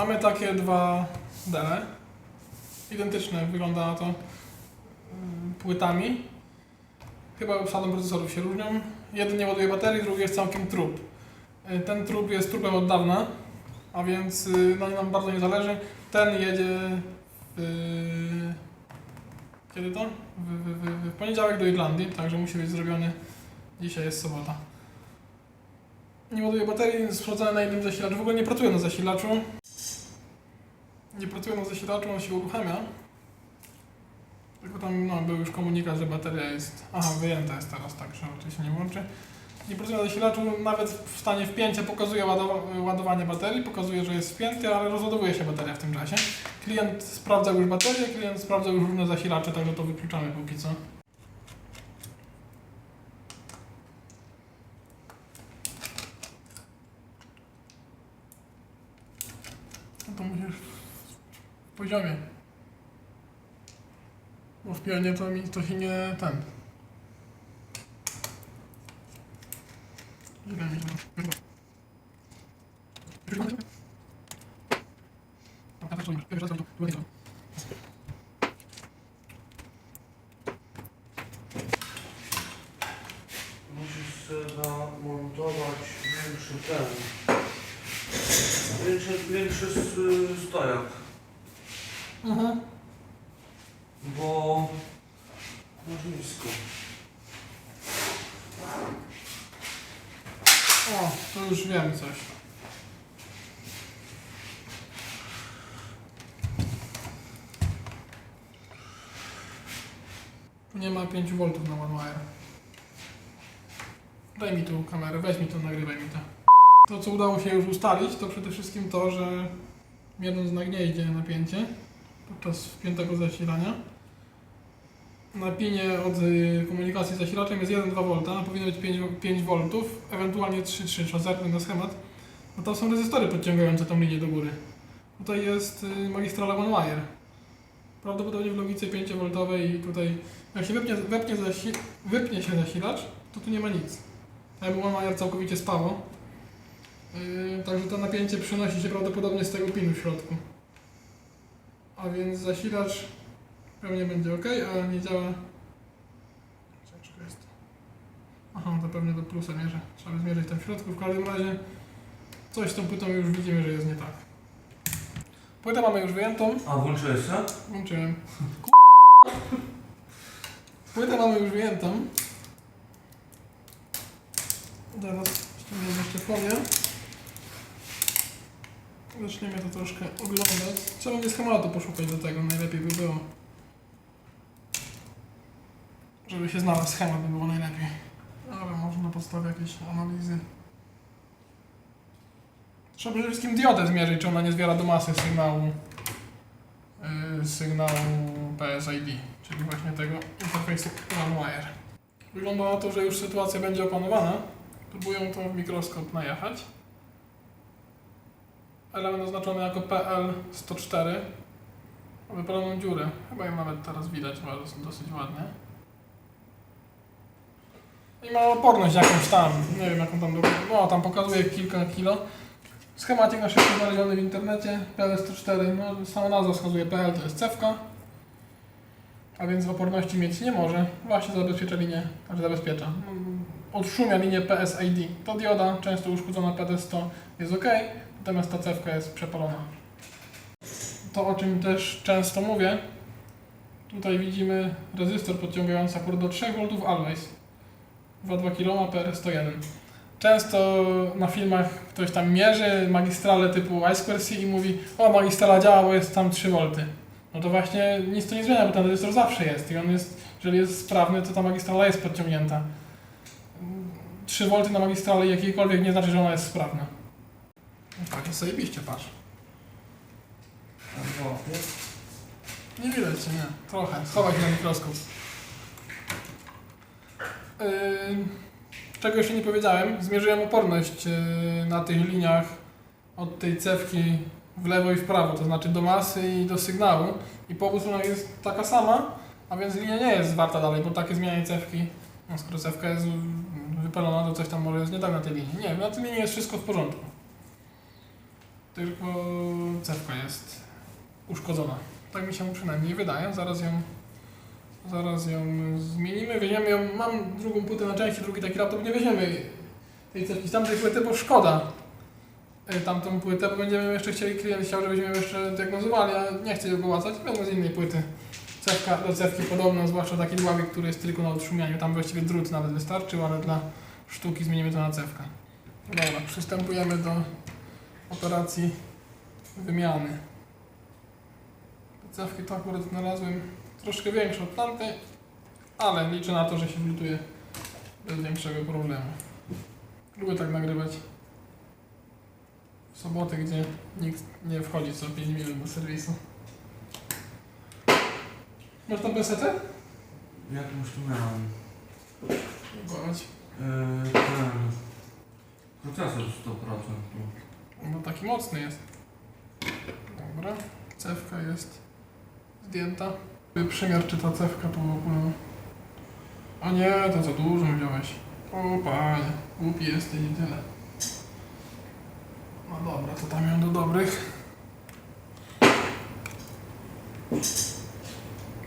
Mamy takie dwa dele. Identyczne wygląda na to mm, płytami. Chyba obsadem procesorów się różnią. Jeden nie ładuje baterii, drugi jest całkiem trup. Y, Ten trup jest trupem od dawna, a więc y, na nim nam bardzo nie zależy. Ten jedzie w... Kiedy to? W, w, w, w poniedziałek do Irlandii, także musi być zrobiony. Dzisiaj jest sobota. Nie ładuje baterii, sprawdzone na innym zasilaczu. W ogóle nie pracuje na zasilaczu. Nie pracuje na zasilaczu, on się uruchamia. Tylko tam no, był już komunikat, że bateria jest. Aha, wyjęta jest teraz, tak, że to się nie włączy. Nie pracuje na zasilaczu, nawet w stanie wpięcia pokazuje ładow- ładowanie baterii, pokazuje, że jest wpięty, ale rozładowuje się bateria w tym czasie. Klient sprawdzał już baterię, klient sprawdzał już różne zasilacze, także to wykluczamy póki co. No to musisz poziomie. Bo w pionie to mi to się nie ten. Ile mi? Musisz zamontować większy ten. Większy, większy stojak, Mhm. bo masz nisko. O, to już wiem coś. Nie ma 5 V na OneWire. Daj mi tu kamerę, weź mi to, nagrywaj mi to. To, co udało się już ustalić, to przede wszystkim to, że mierząc na gnieździe napięcie podczas wpiętego zasilania, na pinie od y, komunikacji z zasilaczem jest 1,2 V, powinno być 5, 5 V, ewentualnie 3,3, trzeba zerknąć na schemat. No tam są rezystory podciągające tą linię do góry. Tutaj jest y, magistrala one wire. Prawdopodobnie w logice 5V i tutaj jak się wypnie, wypnie, zasi, wypnie się zasilacz, to tu nie ma nic. Jakby one wire całkowicie spało. Yy, także to napięcie przenosi się prawdopodobnie z tego pinu w środku. A więc zasilacz Pewnie będzie ok, ale nie działa. Ciężko jest. Aha, to pewnie do plusa mierzę. Trzeba zmierzyć tam w środku. W każdym razie coś z tą płytą już widzimy, że jest nie tak. Płytę mamy już wyjętą. A włączyłeś się? Włączyłem. Płytę mamy już wyjętą. Teraz ściągnę jeszcze folię. Zaczniemy to troszkę oglądać. Trzeba będzie schematu poszukać do tego, najlepiej by było. Żeby się znalazł schemat, by było najlepiej. Ale może na podstawie jakiejś analizy. Trzeba przede wszystkim diodę zmierzyć, czy ona nie zbiera do masy sygnału yy, sygnału PSID, czyli właśnie tego interfejsu OneWire. Wygląda na to, że już sytuacja będzie opanowana. Próbuję to w mikroskop najechać. Element oznaczony jako PL104 ma wypaloną dziurę. Chyba ją nawet teraz widać dos- dosyć ładnie. I ma oporność jakąś tam, nie wiem jaką tam, no tam pokazuje kilka kilo. Schematik na szybko znaleziony w internecie, PL104, no sama nazwa wskazuje PL to jest cewka, a więc w oporności mieć nie może. Właśnie zabezpiecza linię, znaczy zabezpiecza. Odszumia linię PSID. To dioda, często uszkodzona PD100 jest ok, natomiast ta cewka jest przepalona. To o czym też często mówię, tutaj widzimy rezystor podciągający akurat do 3 V always. 2,2 kΩ PR101. Często na filmach ktoś tam mierzy magistrale typu I2C i mówi o magistrala działa, bo jest tam 3 V. No to właśnie nic to nie zmienia, bo ten rezystor zawsze jest i on jest, jeżeli jest sprawny, to ta magistrala jest podciągnięta. 3 V na magistrali jakiejkolwiek nie znaczy, że ona jest sprawna. No tak, jest zajebiście, patrz. O, Nie widać nie. Trochę. Schowaj na mikroskop. Czego jeszcze nie powiedziałem, zmierzyłem oporność yy, na tych liniach od tej cewki w lewo i w prawo, to znaczy do masy i do sygnału. I po obu stronach jest taka sama, a więc linia nie jest zwarta dalej, bo takie zmiany cewki, no skoro cewka jest wypalona, to coś tam może jest nie tak na tej linii. Nie, na tej linii jest wszystko w porządku. Tylko cewka jest uszkodzona. Tak mi się przynajmniej wydaje. Zaraz ją, zaraz ją zmienimy. Weźmiemy ją, mam drugą płytę na części, drugi taki laptop, nie weźmiemy tej cewki z tamtej płyty, bo szkoda y, tamtą płytę, bo będziemy jeszcze chcieli, klient chciał, żebyśmy jeszcze diagnozowali, a nie chcę go łacać, będę z innej płyty. Cewka do cewki podobna, zwłaszcza taki dławik, który jest tylko na utrzymianiu. Tam właściwie drut nawet wystarczył, ale dla sztuki zmienimy to na cewkę. Dobra, przystępujemy do operacji wymiany. Cewki to akurat znalazłem troszkę większe od tamtej, ale liczę na to, że się wlutuje bez większego problemu. Lubię tak nagrywać w soboty, gdzie nikt nie wchodzi co 5 minut do serwisu. Masz tam pesetę? Jakąś tu miałem. Zobacz. Yy, ten... Procesor 100% tu. Bo taki mocny jest. Dobra. Cewka jest zdjęta. Przymiar czy ta cewka w ogóle... A nie, to za dużo wziąłeś. O panie, głupi jesteś i tyle. No dobra, to tam ją do dobrych.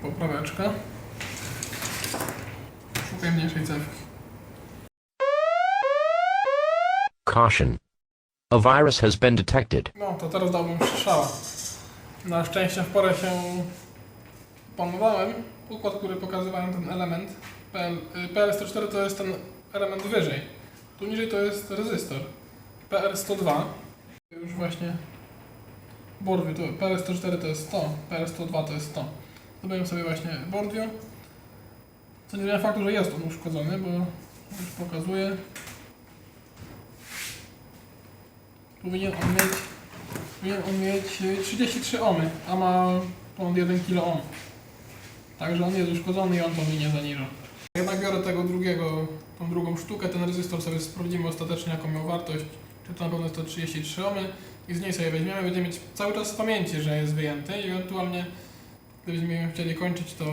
Popraweczka. Szukaj mniejszej cewki. Caution. A virus has been detected. No, to teraz dałbym strzała. Na szczęście w porę się panowałem. Układ, który pokazywałem ten element PL, y, PL104 to jest ten element wyżej. Tu niżej to jest rezystor. PR102 już właśnie Borwiu, to PL104 to jest 100, PL102 to jest 100. Zrobiłem sobie właśnie Borwiu. Co nie zmienia faktu, że jest on uszkodzony, bo już pokazuję. Powinien on mieć Powinien on mieć y, 33 ohmy, a ma ponad 1 kilo ohm. Także on jest uszkodzony i on to mi nie zaniża. Jednak biorę tego drugiego, tą drugą sztukę, ten rezystor sobie sprawdzimy ostatecznie jaką miał wartość, czy to na pewno jest to 33 ohmy i z niej sobie weźmiemy, będziemy mieć cały czas w pamięci, że jest wyjęty i ewentualnie gdybyśmy chcieli kończyć, to,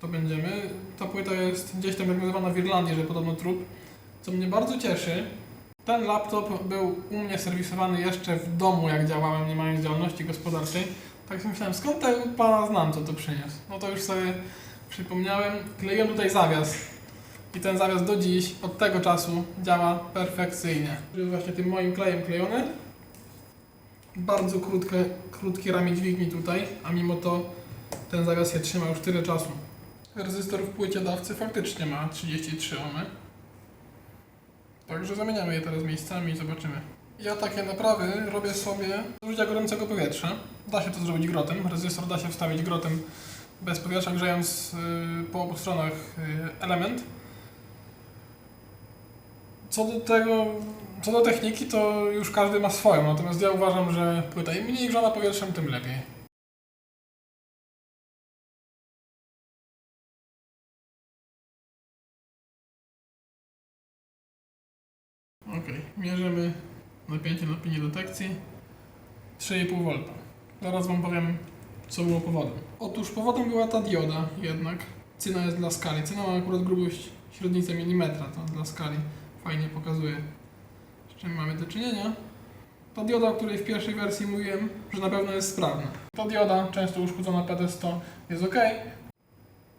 to będziemy. Ta płyta jest gdzieś tam diagnozowana w Irlandii, że podobno trup, co mnie bardzo cieszy, ten laptop był u mnie serwisowany jeszcze w domu, jak działałem, nie mając działalności gospodarczej. Tak sobie myślałem, skąd tego pana znam, co to przyniósł? No to już sobie przypomniałem. Kleiłem tutaj zawias. I ten zawias do dziś, od tego czasu, działa perfekcyjnie. Był właśnie tym moim klejem klejony. Bardzo krótkie, krótkie ramię dźwigni tutaj, a mimo to ten zawias się trzyma już tyle czasu. Rezystor w płycie dawcy faktycznie ma 33 ohmy. Także zamieniamy je teraz miejscami i zobaczymy. Ja takie naprawy robię sobie z użycia gorącego powietrza. Da się to zrobić grotem. Rezystor da się wstawić grotem bez powietrza, grzejąc y, po obu stronach y, element. Co do tego, co do techniki, to już każdy ma swoją, natomiast ja uważam, że płyta im mniej grzana powietrzem, tym lepiej. Napięcie na pinie detekcji 3,5 V. Zaraz Wam powiem, co było powodem. Otóż powodem była ta dioda jednak. Cyna jest dla skali. Cyna ma akurat grubość średnicę milimetra, to dla skali fajnie pokazuje, z czym mamy do czynienia. Ta dioda, o której w pierwszej wersji mówiłem, że na pewno jest sprawna. Ta dioda, często uszkodzona PD100, jest ok,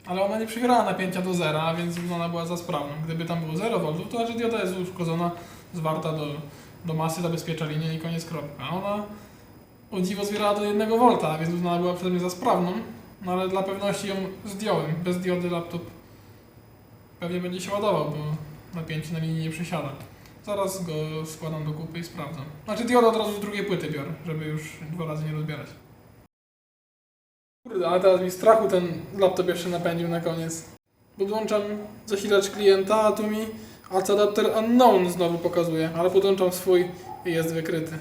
ale ona nie przywierała napięcia do zera, więc uznana była za sprawną. Gdyby tam było 0 V, to znaczy dioda jest uszkodzona, zwarta do, do masy, zabezpiecza linię i koniec kropka. A ona o dziwo zwierała do 1 V, więc uznana była przeze mnie za sprawną, no ale dla pewności ją zdjąłem. Bez diody laptop pewnie będzie się ładował, bo napięcie na linii nie przesiada. Zaraz go składam do kupy i sprawdzam. Znaczy diodę od razu z drugiej płyty biorę, żeby już dwa razy nie rozbierać. Kurde, ale teraz mi strachu ten laptop jeszcze napędził na koniec. Podłączam zasilacz klienta, a tu mi AC adapter unknown znowu pokazuje, ale podłączam swój i jest wykryty.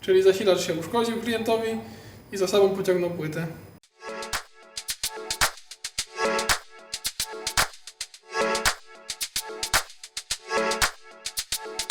Czyli zasilacz się uszkodził klientowi i za sobą pociągnął płytę.